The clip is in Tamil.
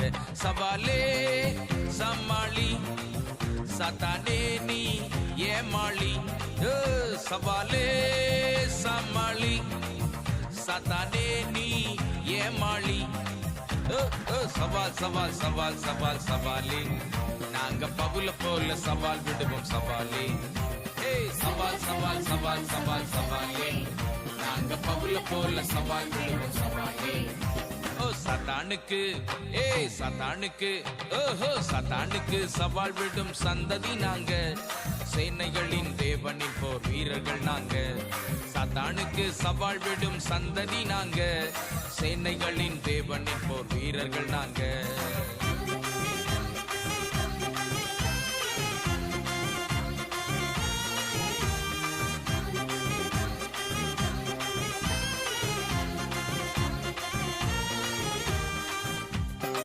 நாங்க சவாலே சமாளி சத்தானே நீ ஏமாளி. சவாலே சமாளி சத்தானே நீ ஏமாளி. சவால் சவால் சவால் சவால் சவாலே. நாங்க பகுல போல சவால் விடுவோம் சவாலே. ஏய் சவால் சவால் சவால் சவால் சவாலே. நாங்க பகுல போல சவால் விடுவோம் சவாலே. சத்தானுக்கு ஏய் சத்தானுக்கு ஓஹோ சத்தானுக்கு சவால் விடும் சந்ததி நாங்க. சேனைகளின் தேவனின் போர் வீரர்கள் நாங்க. சத்தானுக்கு சவால் விடும் சந்ததி நாங்க. சேனைகளின் தேவனின் போர் வீரர்கள் நாங்க.